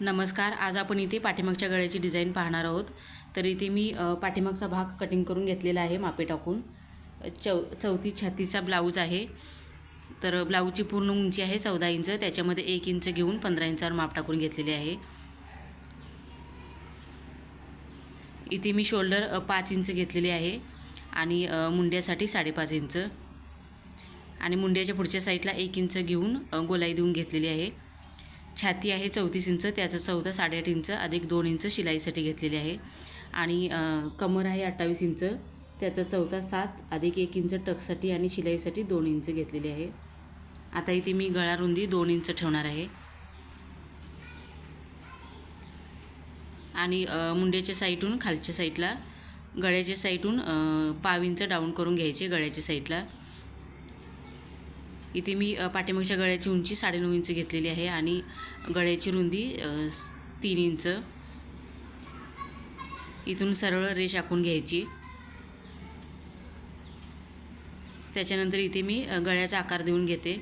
नमस्कार आज आपण इथे पाठीमागच्या गळ्याची डिझाईन पाहणार आहोत. तर इथे मी पाठीमागचा भाग कटिंग करून घेतलेला आहे मापे टाकून. चौ चौथी छातीचा ब्लाऊज आहे. तर ब्लाऊजची पूर्ण उंची आहे चौदा इंच त्याच्यामध्ये एक इंच घेऊन पंधरा इंचावर माप टाकून घेतलेले आहे. इथे मी शोल्डर पाच इंच घेतलेले आहे आणि मुंड्यासाठी साडेपाच इंच. आणि मुंड्याच्या पुढच्या साईडला एक इंच घेऊन गोलाई देऊन घेतलेली आहे. छाती आहे चौतीस इंच त्याचं चौदा साडेआठ इंच अधिक दोन इंच शिलाईसाठी घेतलेली आहे. आणि कमर आहे अठ्ठावीस इंच त्याचा चौथा सात अधिक एक इंच टकसाठी आणि शिलाईसाठी दोन इंच घेतलेली आहे. आता इथे मी गळा रुंदी दोन इंच ठेवणार आहे. आणि मुंड्याच्या साईडून खालच्या साईडला गळ्याच्या साईडून पाव इंच डाऊन करून घ्यायचे गळ्याच्या साईडला. इथे मी पाठीमागच्या गळ्याची उंची साडेनऊ इंच घेतलेली आहे आणि गळ्याची रुंदी तीन इंच. इथून सरळ रेष आखून घ्यायची. त्याच्यानंतर इथे मी गळ्याचा आकार देऊन घेते.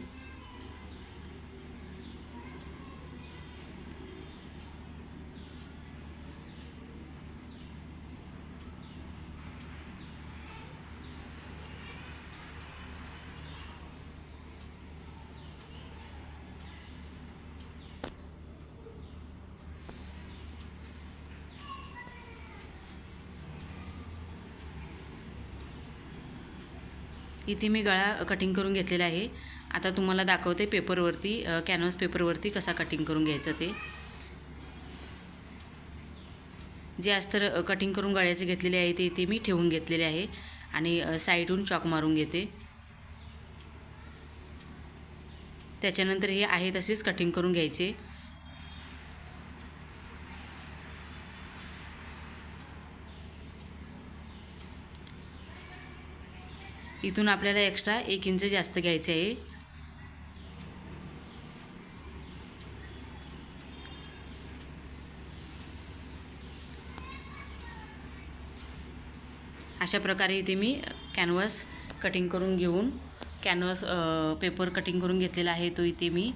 इथे मी गळा कटिंग करून घेतलेला आहे. आता तुम्हाला दाखवते पेपरवरती अ, कॅनव्हास पेपरवरती कसा कटिंग करून घ्यायचं ते. जे अस्तर कटिंग करून गळ्याचे घेतलेले आहे ते इथे मी ठेवून घेतलेले आहे आणि साईडहून चॉक मारून घेते. त्याच्यानंतर हे आहे तसेच कटिंग करून घ्यायचे. इथून आपल्याला एक्स्ट्रा एक इंच जास्त घ्यायचे आहे. अशा प्रकारे इथे मी कॅनव्हास कटिंग करून घेऊन कॅनव्हस पेपर कटिंग करून घेतलेला आहे. तो इथे मी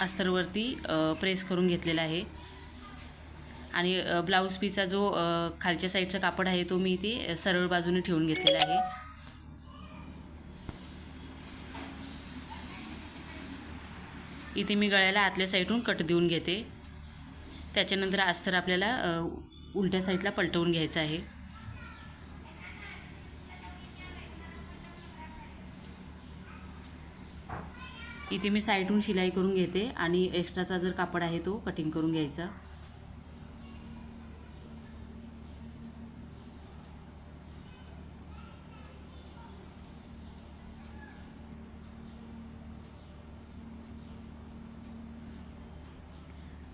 अस्तरवरती प्रेस करून घेतलेला आहे. आणि ब्लाऊज पीचा जो खालच्या साईडचा कापड आहे तो मी इथे सरळ बाजूने ठेवून घेतलेला आहे. इथे मी गळ्याला आतल्या साईडून कट देऊन घेते. त्याच्यानंतर अस्तर आपल्याला उलट्या साईडला पलटवून घ्यायचं आहे. इथे मी साईडहून शिलाई करून घेते आणि एक्स्ट्राचा जर कापड आहे तो कटिंग करून घ्यायचा.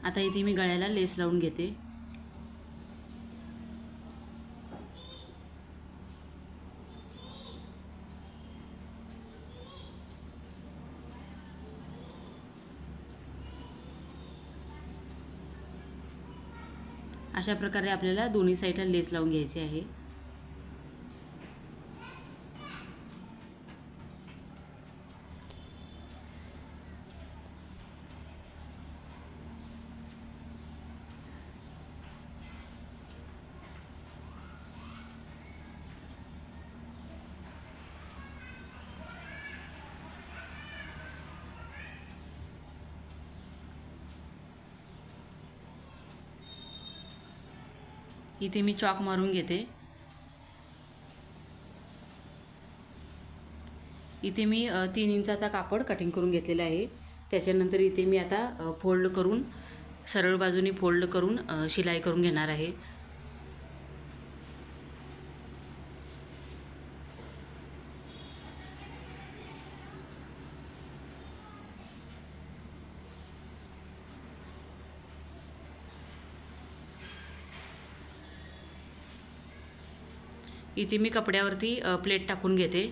आता इथे मी गळ्याला लेस लावून घेते. अशा प्रकारे आपल्याला दोन्ही साईडला लेस लावून घ्यायची आहे. इथे मी चॉक मारून घेते. इथे मी तीन इंचाचा कापड कटिंग करून घेतलेला आहे. त्याच्यानंतर इथे मी आता फोल्ड करून सरळ बाजूने फोल्ड करून शिलाई करून घेणार आहे. इथे मी कपड्यावरती प्लेट टाकून घेते.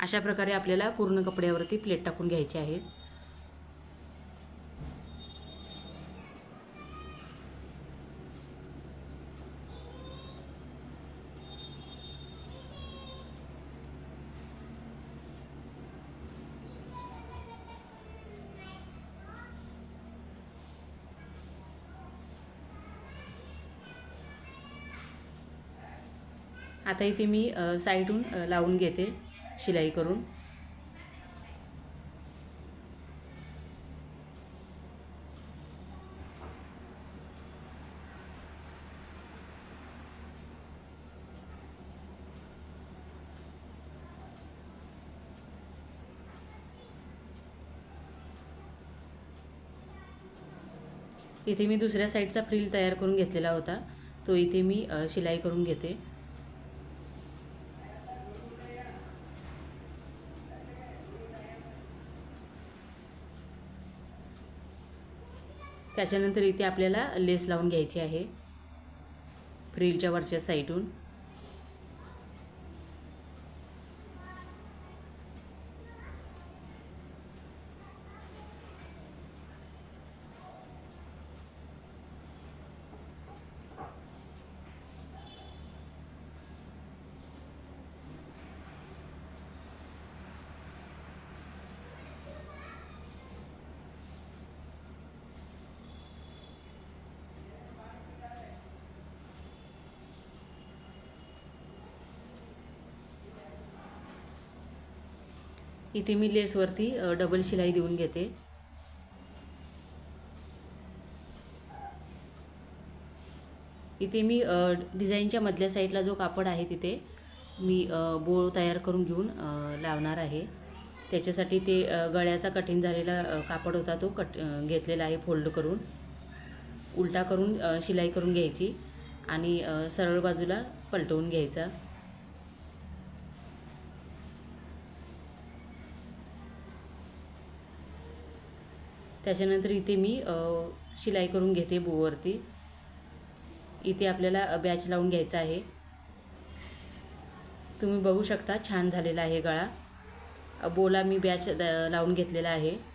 अशा प्रकारे आपल्याला पूर्ण कपड्यावरती प्लेट टाकून घ्यायची आहे. आता इथे मी साईडहून साईडून लावून घेते शिलाई करून. इथे मी दुसऱ्या साईडचा फ्रिल तयार करून घेतलेला होता. तो इथे मी शिलाई करून घेते. त्याच्यानंतर इथे आपल्याला लेस लावून घ्यायची आहे. फ्रिलच्या वरच्या साईडून इथे मी लेसवरती डबल शिलाई देऊन घेते. इथे मी डिझाईनच्या मधल्या साईडला जो कापड आहे तिथे मी बोळ तयार करून घेऊन लावणार आहे. त्याच्यासाठी ते गळ्याचा कठीण झालेला कापड होता तो कट घेतलेला आहे फोल्ड करून. उलटा करून शिलाई करून घ्यायची आणि सरळ बाजूला पलटवून घ्यायचा. त्याच्यानंतर इथे मी शिलाई करून घेते बोवरती इथे आपल्याला बॅच लावून घ्यायचा आहे. तुम्ही बघू शकता छान झालेला आहे गळा. बोला मी बॅच द- लावून घेतलेला आहे.